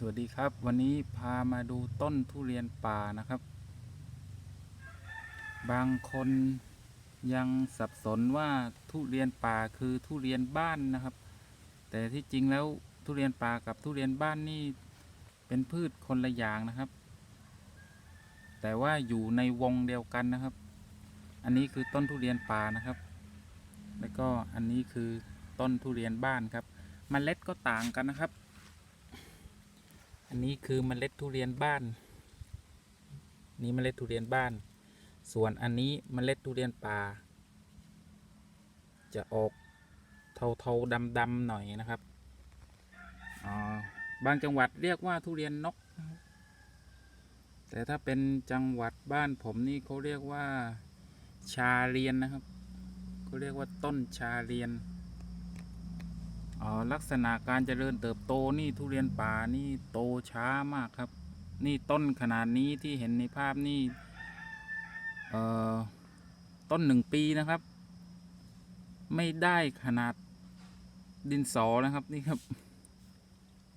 สวัสดีครับ วันนี้พามาดูต้นทุเรียนป่านะครับ บางคนยังสับสนว่าทุเรียนป่าคือทุเรียนบ้านนะครับ แต่ที่จริงแล้วทุเรียนป่ากับทุเรียนบ้านนี่เป็นพืชคนละอย่างนะครับ แต่ว่าอยู่ในวงเดียวกันนะครับ อันนี้คือต้นทุเรียนป่านะครับ แล้วก็อันนี้คือต้นทุเรียนบ้านครับมเมล็ดก็ต่างกันนะครับ นนี้คือเมล็ดทุเรียนบ้าน นี่เมล็ดทุเรียนบ้าน ส่วนอันนี้เมล็ดทุเรียนป่า จะออกเทาๆดำๆหน่อยนะครับอ๋อบางจังหวัดเรียกว่าทุเรียนนก แต่ถ้าเป็นจังหวัดบ้านผมนี่เขาเรียกว่าชาเรียนนะครับเขาเรียกว่าต้นชาเรียน อ๋อลักษณะการเจริญเติบโตนี่ทุเรียนป่านี่โตช้ามากครับ นี่ต้นขนาดนี้ที่เห็นในภาพนี่เอ่อต้นหนึ่งปีนะครับ ไม่ได้ขนาดดินสอนะครับนี่ครับ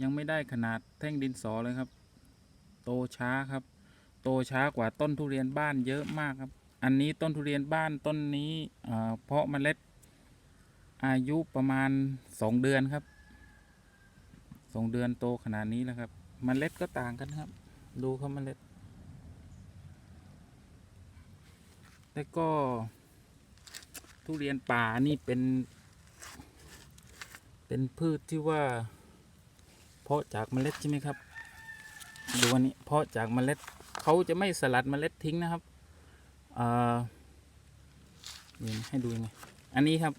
ยังไม่ได้ขนาดแท่งดินสอเลยครับ โตช้าครับ โตช้ากว่าต้นทุเรียนบ้านเยอะมากครับ อันนี้ต้นทุเรียนบ้านต้นนี้เอ่อเพาะเมล็ด อายุประมาณสองเดือนครับสองเดือนโตขนาดนี้แล้วครับมเมล็ดก็ต่างกันครับ ดูครับเมล็ด แล้วก็ ทุเรียนป่านี่เป็น เป็นพืชที่ว่า เพาะจากเมล็ดใช่ไหมครับ ดูอันนี้เพาะจากเมล็ดเขาจะไม่สลัดเมล็ดทิ้งนะครับอ่าให้ดูยังไงอันนี้ครับ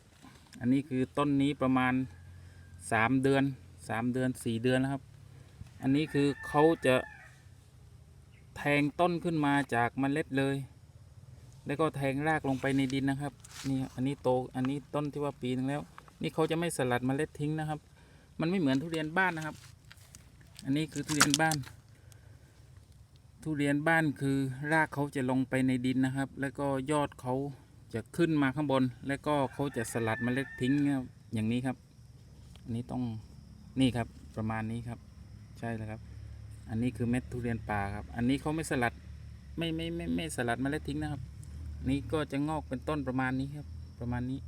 อันนี้คือต้นนี้ประมาณสามเดือนสามเดือนสี่เดือนแล้วครับ อันนี้คือเขาจะแทงต้นขึ้นมาจากเมล็ดเลย แล้วก็แทงรากลงไปในดินนะครับ นี่อันนี้โต อันนี้ต้นที่ว่าปีนึงแล้ว นี่เขาจะไม่สลัดเมล็ดทิ้งนะครับ มันไม่เหมือนทุเรียนบ้านนะครับ อันนี้คือทุเรียนบ้าน ทุเรียนบ้านคือรากเขาจะลงไปในดินนะครับ แล้วก็ยอดเขา จะขึ้นมาข้างบน แล้วก็เขาจะสลัดเมล็ดทิ้งครับอย่างนี้ครับ อันนี้ต้องนี่ครับประมาณนี้ครับ ใช่แล้วครับ อันนี้คือเม็ดทุเรียนป่าครับ อันนี้เขาไม่สลัดไม่ไม่ไม่ไม่สลัดเมล็ดทิ้งนะครับนนี้ก็จะงอกเป็นต้นประมาณนี้ครับ ประมาณนี้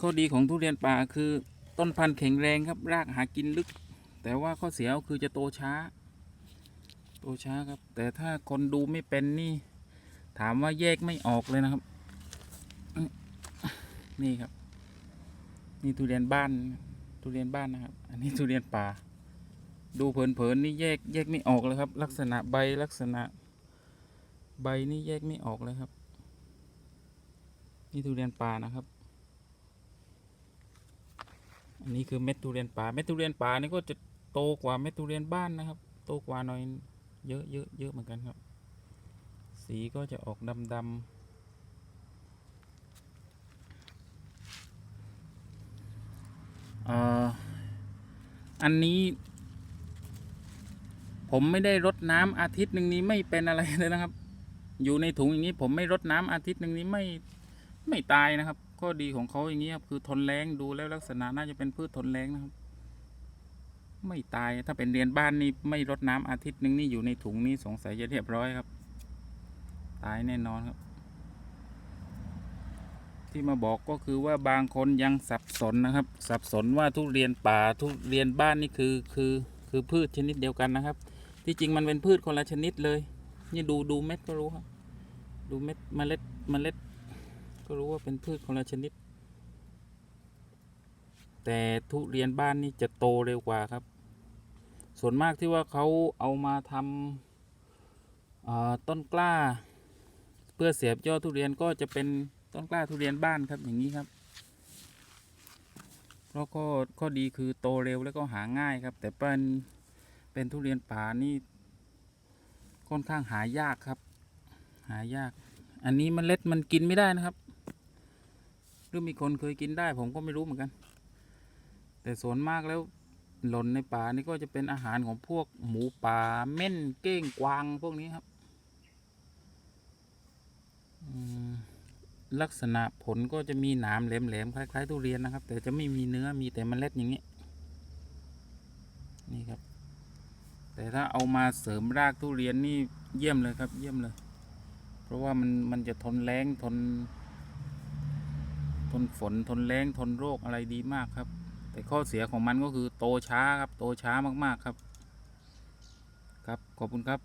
ข้อดีของทุเรียนป่าคือต้นพันธุ์แข็งแรงครับ รากหากินลึก แต่ว่าข้อเสียก็คือจะโตช้า โตช้าครับ แต่ถ้าคนดูไม่เป็นนี่ ถามว่าแยกไม่ออกเลยนะครับ นี่ครับ นี่ทุเรียนบ้าน ทุเรียนบ้านนะครับ อันนี้ทุเรียนป่า ดูเผินๆนี่แยกแยกไม่ออกเลยครับ ลักษณะใบลักษณะ ใบนี่แยกไม่ออกเลยครับ นี่ทุเรียนป่านะครับ อันนี้คือเม็ดทุเรียนป่า เม็ดทุเรียนป่านี่ก็จะโตกว่าเม็ดทุเรียนบ้านนะครับ โตกว่าหน่อยเยอะเยอะเยอะเหมือนกันครับ สีก็จะออกดำดำอันนี้ ผมไม่ได้รดน้ำอาทิตย์หนึ่งนี้ไม่เป็นอะไรเลยนะครับ อยู่ในถุงอย่างนี้ผมไม่รดน้ำอาทิตย์หนึ่งนี้ไม่ไม่ตายนะครับข้อดีของเขาอย่างนี้ครับคือทนแรงดูแล้วลักษณะน่าจะเป็นพืชทนแรงนะครับ ไม่ตายถ้าเป็นเรียนบ้านนี่ไม่รดน้ำอาทิตย์หนึ่งนี่อยู่ในถุงนี่สงสัยจะเรียบร้อยครับ ตายแน่นอนครับ ที่มาบอกก็คือว่าบางคนยังสับสนนะครับ สับสนว่าทุเรียนป่าทุเรียนบ้านนี่คือคือคือพืชชนิดเดียวกันนะครับ ที่จริงมันเป็นพืชคนละชนิดเลยนี่ดูดูเม็ดก็รู้ครับ ดูเม็ดเมล็ดเมล็ด ก็รู้ว่าเป็นพืชคนละชนิด แต่ทุเรียนบ้านนี่จะโตเร็วกว่าครับ ส่วนมากที่ว่าเขาเอามาทำต้นกล้า เพื่อเสียบยอดทุเรียนก็จะเป็นต้นกล้าทุเรียนบ้านครับอย่างนี้ครับแล้วก็ข้อดีคือโตเร็วแล้วก็หาง่ายครับ แต่เป็นเป็นทุเรียนป่านี่ค่อนข้างหายากครับ หายาก อันนี้มเมล็ดมันกินไม่ได้นะครับหรือมีคนเคยกินได้ผมก็ไม่รู้เหมือนกัน แต่ส่วนมากแล้วหล่นในป่านี่ก็จะเป็นอาหารของพวกหมูป่าเม่นเก้งกวางพวกนี้ครับ ลักษณะผลก็จะมีหนามแหลมๆคล้าย ๆ ทุเรียนนะครับ แต่จะไม่มีเนื้อมีแต่เมล็ดอย่างนี้นี่ครับ แต่ถ้าเอามาเสริมรากทุเรียนนี่เยี่ยมเลยครับ เยี่ยมเลย เพราะว่ามันมันจะทนแรงทน ทนฝนทนแรงทนโรคอะไรดีมากครับ แต่ข้อเสียของมันก็คือโตช้าครับ โตช้ามากๆครับ ครับขอบคุณครับ